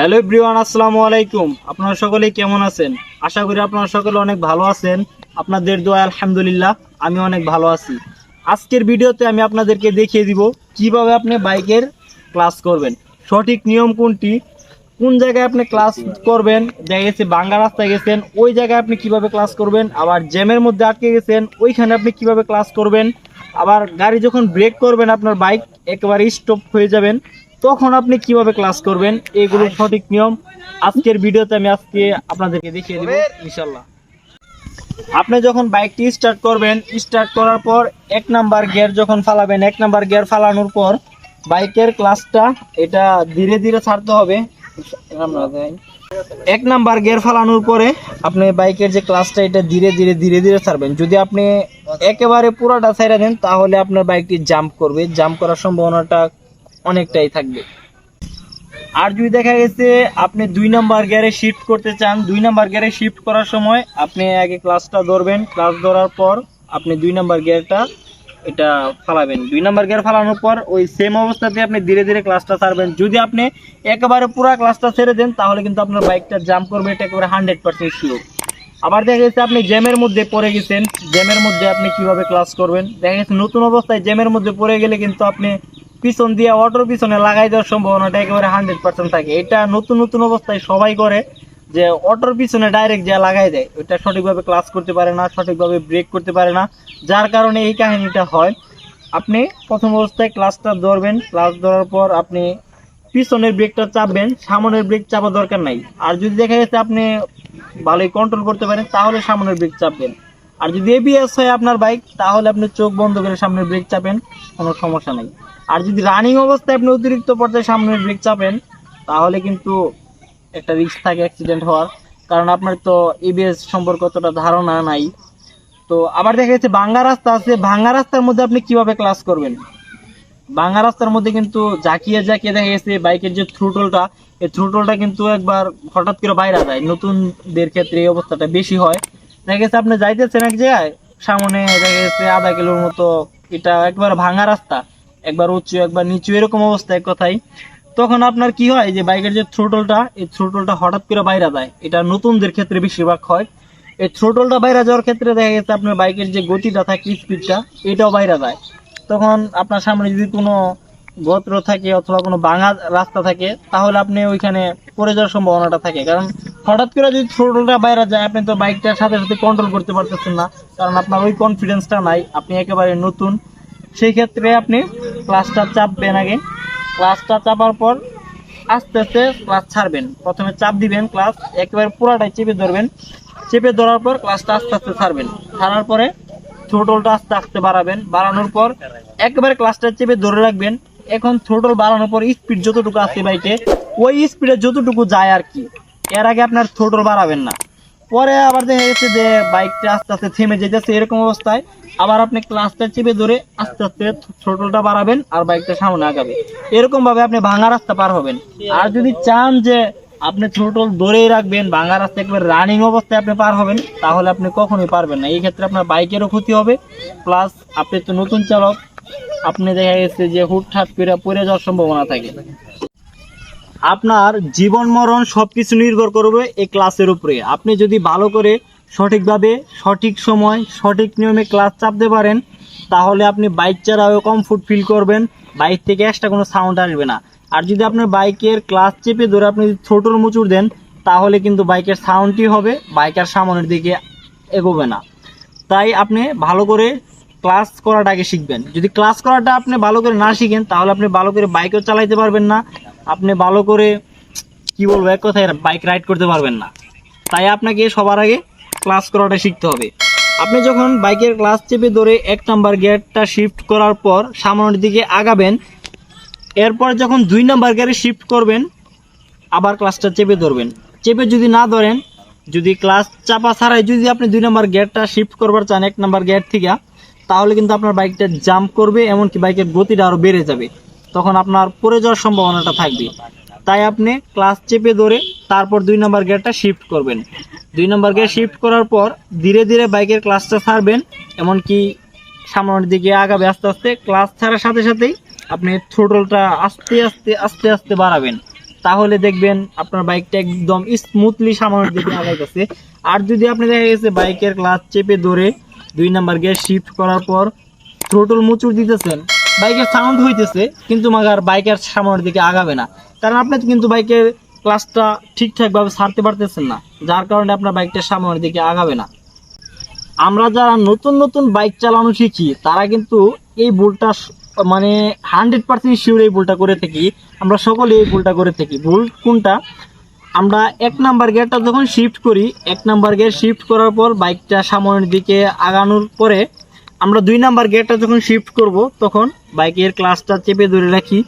Hello everyone, আসসালামু আলাইকুম। আপনারা সকলে কেমন আছেন? আশা করি আপনারা সকলে অনেক ভালো আছেন। আপনাদের দোয়া আলহামদুলিল্লাহ, আমি অনেক ভালো আছি। আজকের ভিডিওতে আমি আপনাদেরকে দেখিয়ে দিব কীভাবে আপনি বাইকের ক্লাস করবেন। সঠিক নিয়ম কোনটি? কোন জায়গায় আপনি ক্লাস করবেন? দেখা গেছে বাঙ্গা রাস্তায় গেছেন, ওই জায়গায় আপনি কীভাবে ক্লাস করবেন? আবার জ্যামের মধ্যে আটকে গেছেন, ওইখানে আপনি কীভাবে ক্লাস করবেন? আবার গাড়ি যখন ব্রেক করবেন, আপনার বাইক একেবারে স্টপ হয়ে যাবেন। তখন আপনি কীভাবে ক্লাস করবেন? এগুলো সঠিক নিয়ম। আজকের ভিডিওতে আমি আজকে আপনাদেরকে দেখিয়ে দেবো ইনশাল্লাহ আপনি যখন বাইকটি স্টার্ট করবেন স্টার্ট করার পর এক নাম্বার গিয়ার যখন ফালাবেন, এক নাম্বার গিয়ার ফালানোর পর বাইকের ক্লাসটা এটা ধীরে ধীরে ছাড়তে হবে। এক নাম্বার গিয়ার ফালানোর পরে আপনি বাইকের যে ক্লাসটা এটা ধীরে ধীরে ধীরে ধীরে ছাড়বেন। যদি আপনি একেবারে পুরোটা ছাইড়া দেন, তাহলে আপনার বাইকটি জাম্প করবে। জাম্প করার সম্ভাবনাটা অনেকটাই থাকবে। আর যদি দেখা গেছে আপনি দুই নাম্বার গিয়ারে শিফট করতে চান, দুই নাম্বার গিয়ারে শিফট করার সময় আপনি আগে ক্লাসটা ধরবেন। ক্লাস ধরার পর আপনি দুই নাম্বার গিয়ারটা এটা ফালাবেন। দুই নাম্বার গিয়ার ফালানোর পর ওই সেম অবস্থাতে আপনি ধীরে ধীরে ক্লাসটা ছাড়বেন। যদি আপনি একেবারে পুরো ক্লাসটা ছেড়ে দেন, তাহলে কিন্তু আপনার বাইকটা জাম্প করবে, এটা একেবারে হান্ড্রেড পার্সেন্ট শিওর আবার দেখা গেছে আপনি জ্যামের মধ্যে পড়ে গেছেন, জ্যামের মধ্যে আপনি কীভাবে ক্লাস করবেন? দেখা গেছে নতুন অবস্থায় জ্যামের মধ্যে পড়ে গেলে কিন্তু আপনি পিছন দিয়ে অটোর পিছনে লাগাই দেওয়ার সম্ভাবনাটা একেবারে হান্ড্রেড পার্সেন্ট থাকে। এটা নতুন নতুন অবস্থায় সবাই করে যে অটোর পিছনে ডাইরেক্ট যা লাগাই দেয় ওটা সঠিকভাবে ক্লাস করতে পারে না, সঠিকভাবে ব্রেক করতে পারে না। যার কারণে এই কাহিনীটা হয়। আপনি প্রথম অবস্থায় ক্লাসটা ধরবেন ক্লাস ধরার পর আপনি পিছনের ব্রেকটা চাপবেন, সামনের ব্রেক চাপা দরকার নাই। আর যদি দেখা গেছে আপনি ভালোই কন্ট্রোল করতে পারেন, তাহলে সামনের ব্রেক চাপবেন। আর যদি এবিএস হয় আপনার বাইক তাহলে আপনি চোখ বন্ধ করে সামনের ব্রেক চাপেন, কোনো সমস্যা নেই। আর যদি রানিং অবস্থায় আপনি অতিরিক্ত পর্যায়ে সামনের ব্রেক চাপেন, তাহলে কিন্তু একটা রিস্ক থাকে অ্যাক্সিডেন্ট হওয়ার। কারণ আপনার তো এবিএস সম্পর্কে অতটা ধারণা নাই। তো আবার দেখা যাচ্ছে ভাঙ্গা রাস্তা আছে, ভাঙ্গা রাস্তার মধ্যে আপনি কীভাবে ক্লাস করবেন? ভাঙ্গা রাস্তার মধ্যে কিন্তু জাকিয়ে জাকিয়ে দেখা গেছে বাইকের যে থ্রুটলটা এই থ্রুটলটা কিন্তু একবার হঠাৎ করে বাইরে যায়। নতুনদের ক্ষেত্রে এই অবস্থাটা বেশি হয়। দেখা গেছে আপনি যাইতেছেন এক জায়গায়, সামনে দেখা গেছে আধা কিলোর মতো এটা একবার ভাঙা রাস্তা, একবার উঁচু, একবার নিচু, এরকম অবস্থা এক কথাই তখন আপনার কি হয় যে বাইকের যে থ্রোটলটা এই থ্রোটলটা হঠাৎ করে বাইরে যায়। এটা নতুনদের ক্ষেত্রে বেশিরভাগ হয়। এই থ্রোটলটা বাইরে যাওয়ার ক্ষেত্রে দেখা গেছে আপনার বাইকের যে গতিটা থাকে স্পিডটা এটাও বাইরে যায়। তখন আপনার সামনে যদি কোনো গত্র থাকে অথবা কোনো ভাঙা রাস্তা থাকে, তাহলে আপনি ওইখানে পড়ে যাওয়ার সম্ভাবনাটা থাকে। কারণ হঠাৎ করে যদি থ্রোটলটা বাইরে যায়, আপনি তো বাইকটার সাথে সাথে কন্ট্রোল করতে পারতেছেন না। কারণ আপনার ওই কনফিডেন্সটা নাই, আপনি একেবারে নতুন। সেই ক্ষেত্রে আপনি ক্লাসটা চাপবেন আগে। ক্লাসটা চাপার পর আস্তে আস্তে ক্লাস ছাড়বেন। প্রথমে চাপ দিবেন ক্লাস একেবারে পুরাটাই চেপে ধরবেন। চেপে ধরার পর ক্লাসটা আস্তে আস্তে ছাড়বেন। ছাড়ার পরে থ্রোটলটা আস্তে আস্তে বাড়াবেন। বাড়ানোর পর একেবারে ক্লাসটা চেপে ধরে রাখবেন। এখন থ্রোটল বাড়ানোর পর স্পিড যতটুকু আছে বাইকে, ওই স্পিডে যতটুকু যায় আর কি। এর আগে আপনার থ্রোটল বাড়াবেন না। পরে আবার দেখা গেছে যে বাইকটা আস্তে আস্তে থেমে যেতেছে এরকম অবস্থায়। আবার আপনি ক্লাসটা চেপে ধরে আস্তে আস্তে থ্রোটলটা বাড়াবেন আর বাইকটা সামনে আগাবে এরকম ভাবে আপনি ভাঙা রাস্তা পার হবেন। আর যদি চান যে আপনি থ্রোটল ধরেই রাখবেন, ভাঙা রাস্তা একবার রানিং অবস্থায় আপনি পার হবেন, তাহলে আপনি কখনোই পারবেন না। এই ক্ষেত্রে আপনার বাইকেরও ক্ষতি হবে। প্লাস আপনি তো নতুন চালক। আপনি দেখা গেছে যে হুটহাট করে পড়ে যাওয়ার সম্ভাবনা থাকে। আপনার জীবন মরণ সব কিছু নির্ভর করবে এই ক্লাসের উপরে। আপনি যদি ভালো করে সঠিকভাবে সঠিক সময়, সঠিক নিয়মে ক্লাস চাপতে পারেন, তাহলে আপনি বাইক চালাও কমফোর্ট ফিল করবেন বাইক থেকে এক্সট্রা কোনো সাউন্ড আসবে না। আর যদি আপনার বাইকের ক্লাস চেপে ধরে আপনি যদি ছোটোর মুচুর দেন, তাহলে কিন্তু বাইকের সাউন্ডটি হবে বাইকের সামনের দিকে এগোবে না। তাই আপনি ভালো করে ক্লাস করাটা আগে শিখবেন। যদি ক্লাস করাটা আপনি ভালো করে না শিখেন, তাহলে আপনি ভালো করে বাইকও চালাইতে পারবেন না আপনি ভালো করে, কি বলব, এক কথায় বাইক রাইড করতে পারবেন না। তাই আপনাকে সবার আগে ক্লাস করাটা শিখতে হবে। আপনি যখন বাইকের ক্লাস চেপে ধরে এক নাম্বার গিয়ারটা শিফট করার পর সামনের দিকে আগাবেন, এরপর যখন দুই নাম্বার গিয়ারে শিফট করবেন, আবার ক্লাসটা চেপে ধরবেন। চেপে যদি না ধরেন, যদি ক্লাস চাপা ছাড়াই যদি আপনি দুই নাম্বার গিয়ারটা শিফট করবার চান এক নাম্বার গিয়ার থেকে, তাহলে কিন্তু আপনার বাইকটা জাম্প করবে, এমনকি বাইকের গতিটা আরও বেড়ে যাবে। তখন আপনার পড়ে যাওয়ার সম্ভাবনাটা থাকবে। তাই আপনি ক্লাস চেপে ধরে তারপর দুই নম্বর গিয়ারটা শিফট করবেন। দুই নম্বর গিয়ার শিফট করার পর ধীরে ধীরে বাইকের ক্লাসটা ছাড়বেন, এমনকি সামনের দিকে আগাবে আস্তে আস্তে। ক্লাস ছাড়ার সাথে সাথেই আপনি থ্রোটলটা আস্তে আস্তে আস্তে আস্তে বাড়াবেন। তাহলে দেখবেন আপনার বাইকটা একদম স্মুথলি সামনের দিকে আগাইতেছে। আর যদি আপনি দেখা গেছে বাইকের ক্লাস চেপে ধরে দুই নাম্বার গিয়ার শিফট করার পর থ্রোটল মুচুর দিতেছেন বাইকের সাউন্ড হইতেছে, কিন্তু মাগার বাইকের সামনের দিকে আগাবে না। কারণ আপনি কিন্তু বাইকের ক্লাসটা ঠিকঠাকভাবে ছাড়তে পারতেছেন না, যার কারণে আপনার বাইকটা সামনের দিকে আগাবে না। আমরা যারা নতুন নতুন বাইক চালানো শিখি, তারা কিন্তু এই ভুলটা মানে হান্ড্রেড পার্সেন্ট শিওর এই ভুলটা করে থাকি। আমরা সকলে এই ভুলটা করে থাকি। ভুল কোনটা? আমরা এক নাম্বার গিয়ারটা যখন শিফট করি, এক নাম্বার গিয়ার শিফট করার পর বাইকটা সামনের দিকে আগানোর পরে আমরা দুই নাম্বার গিয়ারটা যখন শিফট করব, তখন বাইকের ক্লাসটা চেপে ধরে রাখি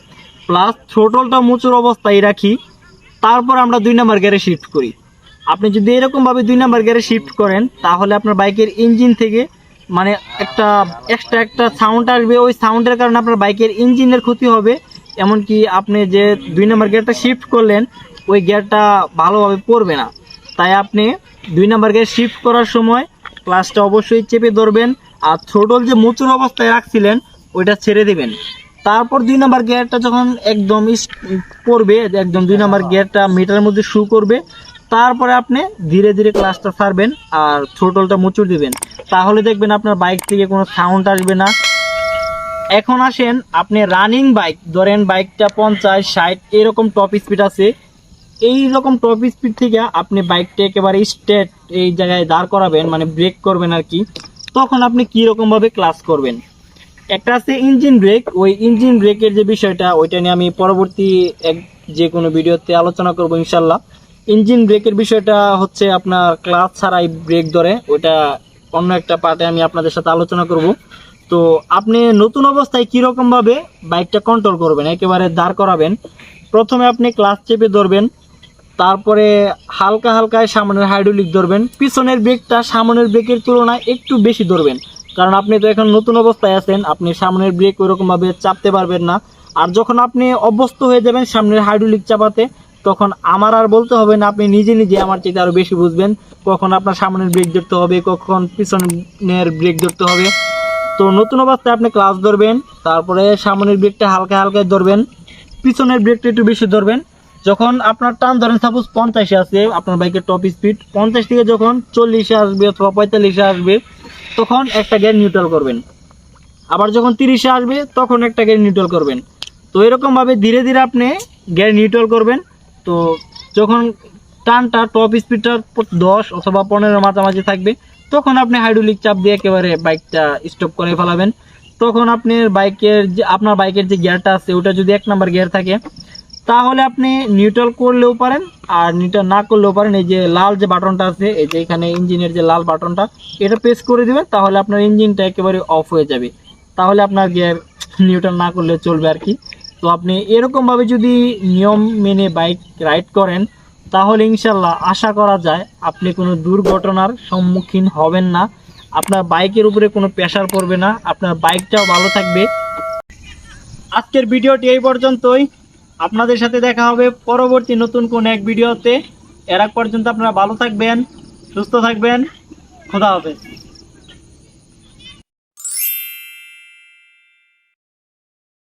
প্লাস থ্রোটলটা মুচুর অবস্থায় রাখি, তারপর আমরা দুই নাম্বার গিয়ারে শিফট করি। আপনি যদি এরকমভাবে দুই নাম্বার গিয়ারে শিফট করেন, তাহলে আপনার বাইকের ইঞ্জিন থেকে মানে একটা এক্সট্রা একটা সাউন্ড আসবে। ওই সাউন্ডের কারণে আপনার বাইকের ইঞ্জিনের ক্ষতি হবে। এমনকি আপনি যে দুই নাম্বার গিয়ারটা শিফট করলেন, ওই গিয়ারটা ভালোভাবে পড়বে না। তাই আপনি দুই নাম্বার গিয়ার শিফট করার সময় ক্লাসটা অবশ্যই চেপে ধরবেন। আর থ্রোটল যে মুচুর অবস্থায় রাখছিলেন, ওইটা ছেড়ে দেবেন। তারপর দুই নাম্বার গিয়ারটা যখন একদম পড়বে, একদম দুই নাম্বার গিয়ারটা মিটারের মধ্যে শু করবে, তারপরে আপনি ধীরে ধীরে ক্লাসটা ছাড়বেন আর থ্রোটলটা মুচুর দিবেন। তাহলে দেখবেন আপনার বাইক থেকে কোনো সাউন্ড আসবে না। এখন আসেন আপনি রানিং বাইক ধরেন বাইকটা পঞ্চাশ, ষাট, এরকম টপ স্পিড আছে। এই রকম টপ স্পিড থেকে আপনি বাইকটা একেবারে স্ট্রেট এই জায়গায় দাঁড় করাবেন মানে ব্রেক করবেন আর কি। তখন আপনি কি রকম ভাবে ক্লাস করবেন? একটা আছে ইঞ্জিন ব্রেক ওই ইঞ্জিন ব্রেকের যে বিষয়টা, ওইটা নিয়ে আমি পরবর্তী এক, যে কোনো ভিডিওতে আলোচনা করব ইনশাল্লাহ ইঞ্জিন ব্রেকের বিষয়টা হচ্ছে আপনার ক্লাস ছাড়াই ব্রেক ধরে, ওইটা অন্য একটা পার্টে আমি আপনাদের সাথে আলোচনা করব। তো আপনি নতুন অবস্থায় কীরকম ভাবে বাইকটা কন্ট্রোল করবেন, একেবারে দাঁড় করাবেন, প্রথমে আপনি ক্লাস চেপে ধরবেন তারপরে হালকা হালকায় সামনের হাইড্রোলিক ধরবেন। পিছনের ব্রেকটা সামনের ব্রেকের তুলনায় একটু বেশি ধরবেন। কারণ আপনি তো এখন নতুন অবস্থায় আছেন, আপনি সামনের ব্রেক ওইরকমভাবে চাপতে পারবেন না। আর যখন আপনি অভ্যস্ত হয়ে যাবেন সামনের হাইড্রোলিক চাপাতে, তখন আমার আর বলতে হবে না, আপনি নিজে নিজে আমার চেয়ে আরও বেশি বুঝবেন। কখন আপনার সামনের ব্রেক ধরতে হবে, কখন পিছনের ব্রেক ধরতে হবে। তো নতুন অবস্থায় আপনি ক্লাস ধরবেন, তারপরে সামনের ব্রেকটা হালকা হালকা ধরবেন। পিছনের ব্রেকটা একটু বেশি ধরবেন। যখন আপনার টান ধরেন সাপোজ পঞ্চাশে আছে, আপনার বাইকের টপ স্পিড পঞ্চাশ থেকে যখন চল্লিশে আসবে অথবা পঁয়তাল্লিশে আসবে, তখন একটা গিয়ার নিউট্রাল করবেন। আবার যখন তিরিশে আসবে, তখন একটা গিয়ার নিউট্রাল করবেন। তো এরকমভাবে ধীরে ধীরে আপনি গিয়ার নিউট্রাল করবেন। তো যখন টানটা টপ স্পিডটা দশ অথবা পনেরো মাঝামাঝি থাকবে, তখন আপনি হাইড্রোলিক চাপ দিয়ে একেবারে বাইকটা স্টপ করে ফেলাবেন। তখন আপনার বাইকের যে, আপনার বাইকের যে গিয়ারটা আছে, ওটা যদি এক নাম্বার গিয়ার থাকে তাহলে আপনি নিউট্রাল করলেও পারেন আর নিউট্রাল না করলেও পারেন, এই যে লাল যে বাটনটা আছে, এই যে এখানে ইঞ্জিনের যে লাল বাটনটা, এটা প্রেস করে দিবেন, তাহলে আপনার ইঞ্জিনটা একেবারে অফ হয়ে যাবে। তাহলে আপনার গিয়ার নিউট্রাল না করলে চলবে আর কি। তো আপনি এরকমভাবে যদি নিয়ম মেনে বাইক রাইড করেন, তাহলে ইনশাল্লাহ আশা করা যায় আপনি কোনো দুর্ঘটনার সম্মুখীন হবেন না। আপনার বাইকের উপরে কোনো প্রেশার পড়বে না, আপনার বাইকটাও ভালো থাকবে। আজকের ভিডিওটি এই পর্যন্তই। আপনাদের সাথে দেখা হবে পরবর্তী নতুন কোন এক ভিডিওতে। এর পর্যন্ত আপনারা ভালো থাকবেন, সুস্থ থাকবেন। খোদা হাফেজ।